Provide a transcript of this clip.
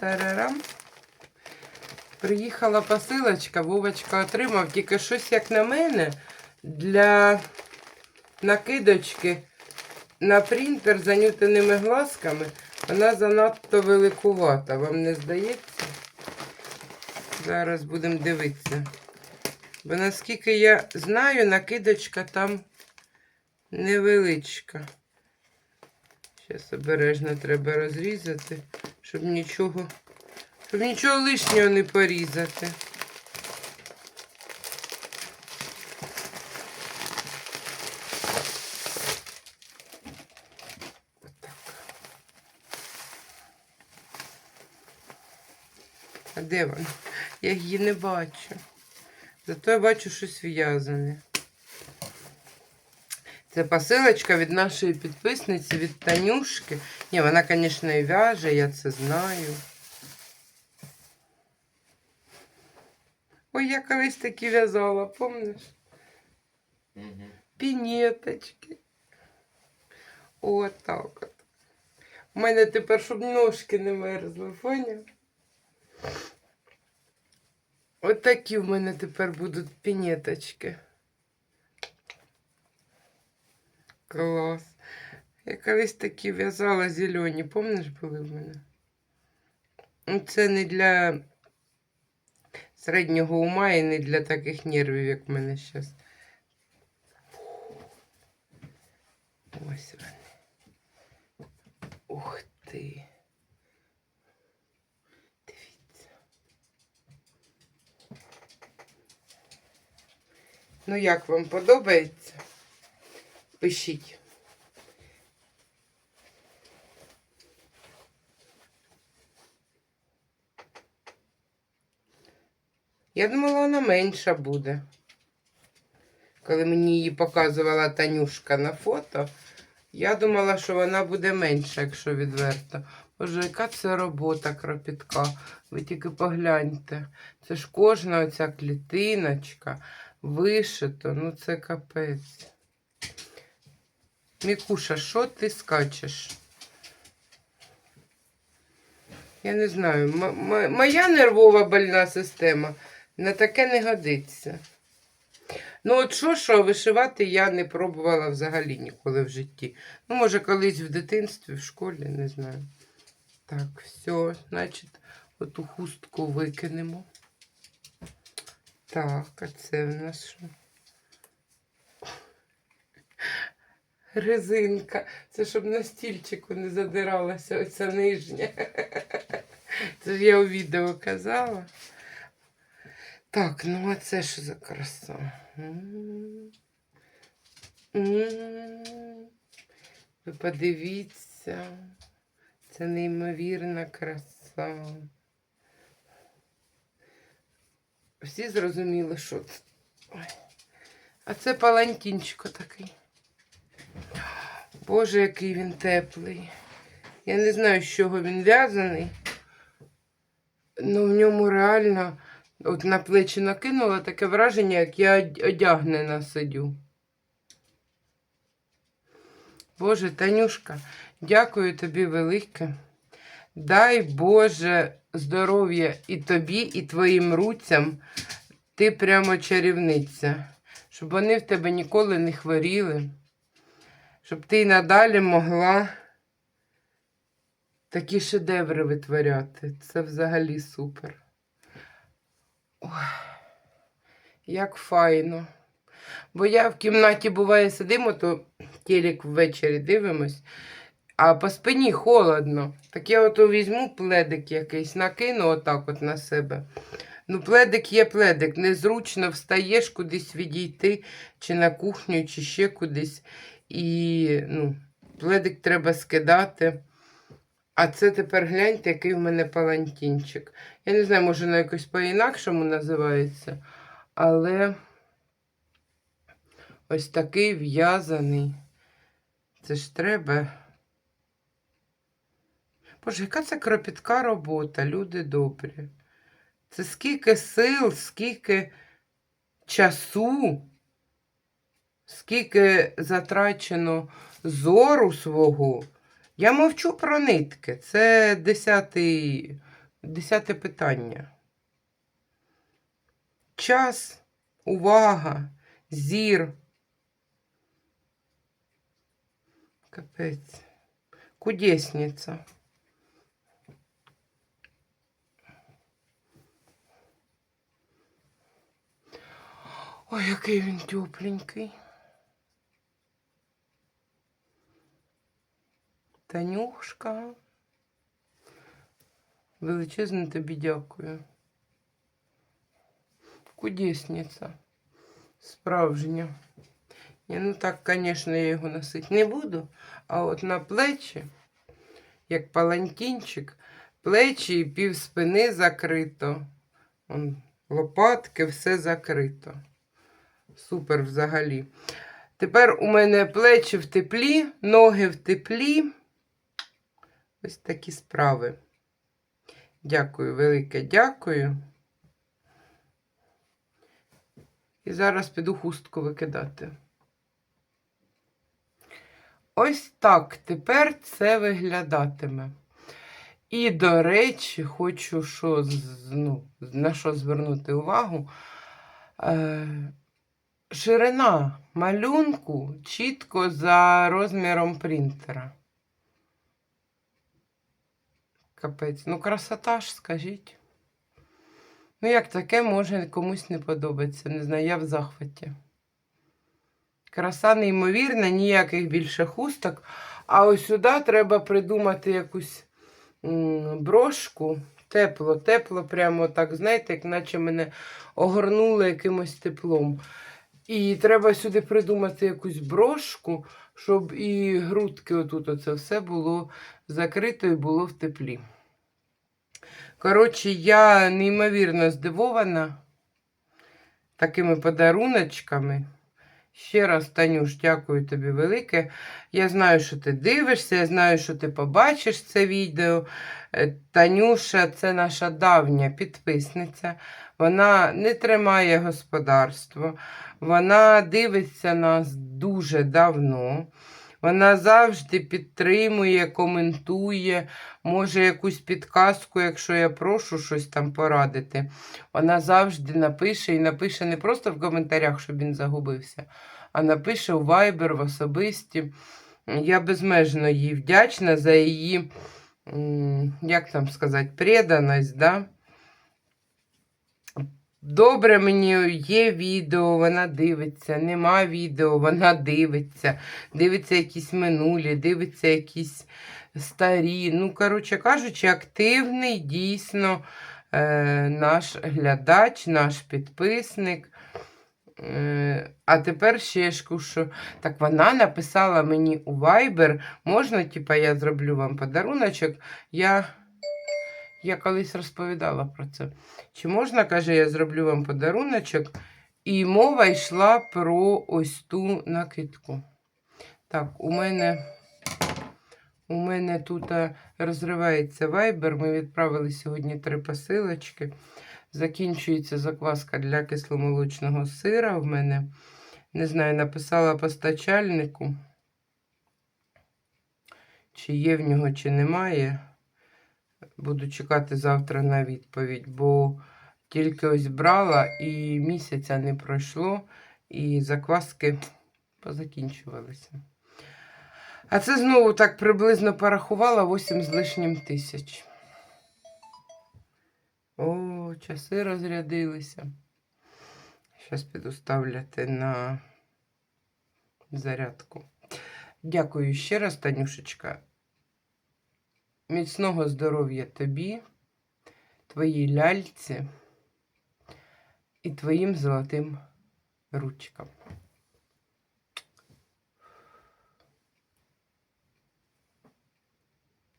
Тарарам. Приїхала посилочка, Вовочка отримав, тільки щось, як на мене, для накидочки на принтер з анютиними глазками. Вона занадто великувата. Вам не здається? Зараз будемо дивитися. Бо наскільки я знаю, накидочка там невеличка. Зараз обережно треба розрізати, щоб нічого, щоб нічого лишнього не порізати. А де вона? Я її не бачу. Зато я бачу щось в'язане. Це посилочка від нашої підписниці, від Танюшки. Ні, вона, звісно, і в'яже, я це знаю. Ой, я колись такі в'язала, помниш? Пінеточки. Отак от. У мене тепер, щоб ножки не мерзли, поняв? От в мене тепер будуть пінеточки. Клас. Я колись такі в'язала зелені, помниш, були в мене? Ну, Це не для середнього ума і не для таких нервів, як в мене зараз. Ось вони. Ух ти. Дивіться. Ну, як вам подобається? Пишіть. Я думала, вона менша буде. Коли мені її показувала Танюшка на фото, я думала, що вона буде менша, якщо відверто. Боже, яка це робота кропітка. Ви тільки погляньте. Це ж кожна оця клітиночка вишито, ну це капець. Мікуша, що ти скачеш? Я не знаю, моя нервова больна система на таке не годиться. Ну, от що, що вишивати я не пробувала взагалі ніколи в житті. Ну, може, колись в дитинстві, в школі, не знаю. Так, все, значить, оту хустку викинемо. Так, а це в нас що? Резинка. Це щоб на стільчику не задиралася оця нижня. Це ж я у відео казала. Так, ну а це що за краса? Ви подивіться. Це неймовірна краса. Всі зрозуміли, що це. А це палантінчик такий. Боже, який він теплий. Я не знаю, з чого він в'язаний. Ну, в ньому реально, от на плечі накинула таке враження, як я одягнена сидю. Боже, Танюшка, дякую тобі велике. Дай Боже здоров'я і тобі, і твоїм руцям. Ти прямо чарівниця, щоб вони в тебе ніколи не хворіли, щоб ти й надалі могла такі шедеври витворяти. Це взагалі супер. Ой, як файно. Бо я в кімнаті буває сидимо, то телек ввечері дивимось, а по спині холодно. Так я ото візьму пледик якийсь, накину отак от на себе. Ну, пледик є пледик. Незручно встаєш кудись відійти, чи на кухню, чи ще кудись. І ну, пледик треба скидати. А це тепер гляньте, який в мене палантінчик. Я не знаю, може, воно якось по-інакшому називається, але ось такий в'язаний. Це ж треба. Боже, яка це кропітка робота, люди добрі. Це скільки сил, скільки часу, скільки затрачено зору свого. Я мовчу про нитки. Це десятий Десяте питання. Час, увага, зір. Капець. Кудесниця. Ой, який він тепленький. Танюшка. Величезне тобі дякую. Кудесниця. Справжня. Ні, ну так, звісно, я його носити не буду. А от на плечі, як палантинчик, плечі і пів спини закрито. Он, лопатки, все закрито. Супер взагалі. Тепер у мене плечі в теплі, ноги в теплі. Ось такі справи. Дякую, велике дякую. І зараз піду хустку викидати. Ось так тепер це виглядатиме. І, до речі, хочу що, ну, на що звернути увагу. Е, ширина малюнку чітко за розміром принтера. Капець. Ну, красота ж, скажіть. Ну, як таке може комусь не подобається. Не знаю, я в захваті. Краса неймовірна, ніяких більше хусток. А ось сюди треба придумати якусь брошку. Тепло, тепло, прямо так, знаєте, як наче мене огорнули якимось теплом. І треба сюди придумати якусь брошку, щоб і грудки, отут оце все було закрито і було в теплі. Коротше, я неймовірно здивована такими подаруночками. Ще раз, Танюш, дякую тобі велике. Я знаю, що ти дивишся, я знаю, що ти побачиш це відео. Е, Танюша це наша давня підписниця. Вона не тримає господарство. Вона дивиться нас дуже давно. Вона завжди підтримує, коментує, може якусь підказку, якщо я прошу щось там порадити. Вона завжди напише і напише не просто в коментарях, щоб він загубився, а напише у Viber, в особисті. Я безмежно їй вдячна за її, як там сказати, преданість. Да? Добре, мені є відео, вона дивиться, нема відео, вона дивиться, дивиться якісь минулі, дивиться якісь старі. Ну, коротше кажучи, активний дійсно е, наш глядач, наш підписник. Е, а тепер ще ж. Так вона написала мені у Viber, можна, типа, я зроблю вам подаруночок. Я, я колись розповідала про це. Чи можна, каже, я зроблю вам подаруночок? І мова йшла про ось ту накидку. Так, у мене, у мене тут е, розривається вайбер. Ми відправили сьогодні три посилочки. Закінчується закваска для кисломолочного сира в мене. Не знаю, написала постачальнику, чи є в нього, чи немає. Буду чекати завтра на відповідь, бо тільки ось брала і місяця не пройшло, і закваски позакінчувалися. А це знову так приблизно порахувала 8 з лишнім тисяч. О, часи розрядилися. Зараз піду ставляти на зарядку. Дякую ще раз, Танюшечка. Міцного здоров'я тобі, твоїй ляльці і твоїм золотим ручкам.